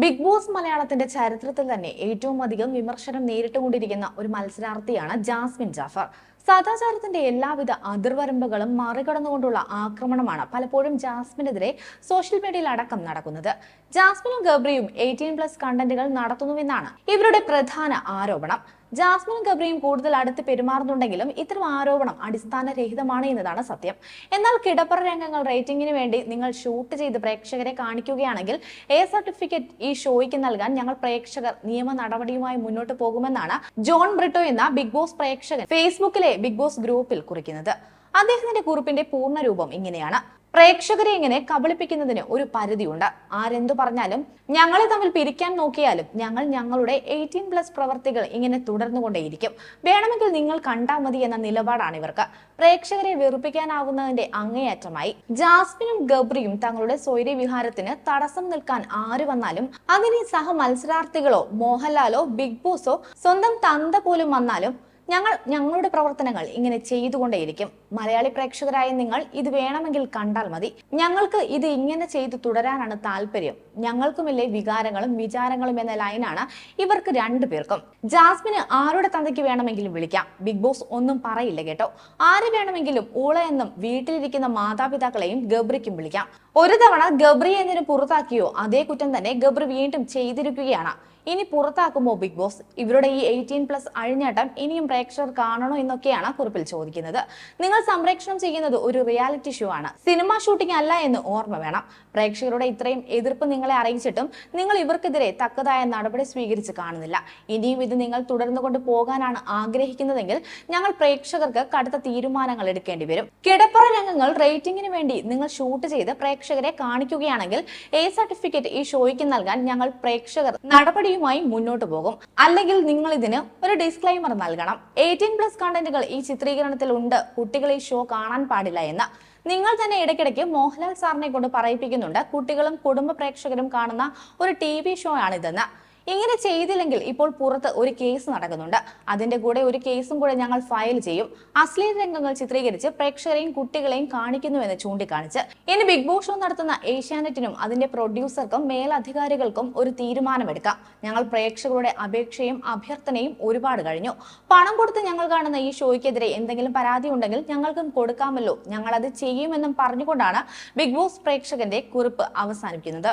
Big boss മലയാളത്തിന്റെ ചരിത്രത്തിൽ തന്നെ ഏറ്റവും അധികം വിമർശനം നേരിട്ടുകൊണ്ടിരിക്കുന്ന ഒരു മത്സരാർത്ഥിയാണ് ജാസ്മിൻ ജാഫർ. സദാചാരത്തിന്റെ എല്ലാവിധ അതിർവരമ്പുകളും മറികടന്നുകൊണ്ടുള്ള ആക്രമണമാണ് പലപ്പോഴും ജാസ്മിനെതിരെ സോഷ്യൽ മീഡിയയിൽ അടക്കം നടക്കുന്നത്. ജാസ്മിനും ഗബ്രിയും എയ്റ്റീൻ പ്ലസ് കണ്ടന്റുകൾ നടത്തുന്നുവെന്നാണ് ഇവരുടെ പ്രധാന ആരോപണം. ജാസ്മിനും ഗബ്രിയും കൂടുതൽ അടുത്ത് പെരുമാറുന്നുണ്ടെങ്കിലും ഇത്തരം ആരോപണം അടിസ്ഥാനരഹിതമാണ് എന്നതാണ് സത്യം. എന്നാൽ കിടപ്പറ രംഗങ്ങൾ റേറ്റിംഗിന് വേണ്ടി നിങ്ങൾ ഷൂട്ട് ചെയ്ത് പ്രേക്ഷകരെ കാണിക്കുകയാണെങ്കിൽ എ സർട്ടിഫിക്കറ്റ് ഈ ഷോയ്ക്ക് നൽകാൻ ഞങ്ങൾ പ്രേക്ഷകർ നിയമ നടപടിയുമായി മുന്നോട്ട് പോകുമെന്നാണ് ജോൺ ബ്രിട്ടോ എന്ന ബിഗ് ബോസ് പ്രേക്ഷകൻ. ഫേസ്ബുക്കിലെ ബിഗ് ബോസ് ഗ്രൂപ്പിൽ കുറിക്കുന്നത്. അദ്ദേഹത്തിന്റെ കുറിപ്പിന്റെ പൂർണ രൂപം ഇങ്ങനെയാണ്. പ്രേക്ഷകരെ ഇങ്ങനെ കബളിപ്പിക്കുന്നതിന് ഒരു പരിധിയുണ്ട്. ആരെന്തു പറഞ്ഞാലും ഞങ്ങളെ തമ്മിൽ പിരിക്കാൻ നോക്കിയാലും ഞങ്ങൾ ഞങ്ങളുടെ എയ്റ്റീൻ പ്ലസ് പ്രവർത്തികൾ ഇങ്ങനെ തുടർന്നുകൊണ്ടേയിരിക്കും. വേണമെങ്കിൽ നിങ്ങൾ കണ്ടാൽ മതി എന്ന നിലപാടാണ് ഇവർക്ക്. പ്രേക്ഷകരെ വെറുപ്പിക്കാനാവുന്നതിന്റെ അങ്ങേയറ്റമായി ജാസ്മിനും ഗബ്രിയും തങ്ങളുടെ സ്വൈര്യ വിഹാരത്തിന് തടസ്സം നിൽക്കാൻ ആര് വന്നാലും അതിനെ സഹ മത്സരാർത്ഥികളോ മോഹൻലാലോ ബിഗ് ബോസോ സ്വന്തം തന്ത പോലും വന്നാലും ഞങ്ങൾ ഞങ്ങളുടെ പ്രവർത്തനങ്ങൾ ഇങ്ങനെ ചെയ്തുകൊണ്ടേയിരിക്കും. മലയാളി പ്രേക്ഷകരായ നിങ്ങൾ ഇത് വേണമെങ്കിൽ കണ്ടാൽ മതി. ഞങ്ങൾക്ക് ഇത് ഇങ്ങനെ ചെയ്തു തുടരാനാണ് താല്പര്യം. ഞങ്ങൾക്കുമില്ലേ വികാരങ്ങളും വിചാരങ്ങളും എന്ന ലൈനാണ് ഇവർക്ക് രണ്ടു പേർക്കും. ജാസ്മിന് ആരുടെ തന്തയ്ക്ക് വേണമെങ്കിലും വിളിക്കാം. ബിഗ് ബോസ് ഒന്നും പറയില്ല കേട്ടോ. ആര് വേണമെങ്കിലും ഊള എന്നും വീട്ടിലിരിക്കുന്ന മാതാപിതാക്കളെയും ഗബ്രിക്കും വിളിക്കാം. ഒരു തവണ ഗബ്രി എന്നിന് പുറത്താക്കിയോ അതേ കുറ്റം തന്നെ ഗബ്രി വീണ്ടും ചെയ്തിരിക്കുകയാണ്. ഇനി പുറത്താക്കുമോ ബിഗ് ബോസ് ഇവരുടെ ഈ എയ്റ്റീൻ പ്ലസ് അഴിഞ്ഞാട്ടം ഇനിയും പ്രേക്ഷകർ കാണണോ എന്നൊക്കെയാണ് കുറിപ്പിൽ ചോദിക്കുന്നത്. നിങ്ങൾ സംപ്രേഷണം ചെയ്യുന്നത് ഒരു റിയാലിറ്റി ഷോ ആണ്. സിനിമ ഷൂട്ടിംഗ് അല്ല എന്ന് ഓർമ്മ വേണം. പ്രേക്ഷകരുടെ ഇത്രയും എതിർപ്പ് നിങ്ങളെ അറിയിച്ചിട്ടും നിങ്ങൾ ഇവർക്കെതിരെ തക്കതായ നടപടി സ്വീകരിച്ച് കാണുന്നില്ല. ഇനിയും ഇത് നിങ്ങൾ തുടർന്നു കൊണ്ട് പോകാനാണ് ആഗ്രഹിക്കുന്നതെങ്കിൽ ഞങ്ങൾ പ്രേക്ഷകർക്ക് കടുത്ത തീരുമാനങ്ങൾ എടുക്കേണ്ടി വരും. കിടപ്പറ രംഗങ്ങൾ റേറ്റിംഗിന് വേണ്ടി നിങ്ങൾ ഷൂട്ട് ചെയ്ത് പ്രേക്ഷകരെ കാണിക്കുകയാണെങ്കിൽ എ സർട്ടിഫിക്കറ്റ് ഈ ഷോയ്ക്ക് നൽകാൻ ഞങ്ങൾ പ്രേക്ഷകർ നടപടിയുമായി മുന്നോട്ട് പോകും. അല്ലെങ്കിൽ നിങ്ങൾ ഇതിന് ഒരു ഡിസ്ക്ലൈമർ നൽകണം. എയ്റ്റീൻ പ്ലസ് കണ്ടന്റുകൾ ഈ ചിത്രീകരണത്തിൽ ഉണ്ട്. കുട്ടികൾ ഈ ഷോ കാണാൻ പാടില്ല എന്ന്. നിങ്ങൾ തന്നെ ഇടയ്ക്കിടയ്ക്ക് മോഹൻലാൽ സാറിനെ കൊണ്ട് പറയിപ്പിക്കുന്നുണ്ട്. കുട്ടികളും കുടുംബ പ്രേക്ഷകരും കാണുന്ന ഒരു ടി വി ഷോ ആണിതെന്ന്. ഇങ്ങനെ ചെയ്തില്ലെങ്കിൽ ഇപ്പോൾ പുറത്ത് ഒരു കേസ് നടക്കുന്നുണ്ട്. അതിന്റെ കൂടെ ഒരു കേസും കൂടെ ഞങ്ങൾ ഫയൽ ചെയ്യും. അശ്ലീല രംഗങ്ങൾ ചിത്രീകരിച്ച് പ്രേക്ഷകരെയും കുട്ടികളെയും കാണിക്കുന്നുവെന്ന് ചൂണ്ടിക്കാണിച്ച്. ഇനി ബിഗ് ബോസ് ഷോ നടത്തുന്ന ഏഷ്യാനെറ്റിനും അതിന്റെ പ്രൊഡ്യൂസർക്കും മേലധികാരികൾക്കും ഒരു തീരുമാനമെടുക്കാം. ഞങ്ങൾ പ്രേക്ഷകരുടെ അപേക്ഷയും അഭ്യർത്ഥനയും ഒരുപാട് കഴിഞ്ഞു. പണം കൊടുത്ത് ഞങ്ങൾ കാണുന്ന ഈ ഷോയ്ക്കെതിരെ എന്തെങ്കിലും പരാതി ഉണ്ടെങ്കിൽ ഞങ്ങൾക്കും കൊടുക്കാമല്ലോ. ഞങ്ങൾ അത് ചെയ്യുമെന്നും പറഞ്ഞുകൊണ്ടാണ് ബിഗ് ബോസ് പ്രേക്ഷകന്റെ കുറിപ്പ് അവസാനിക്കുന്നത്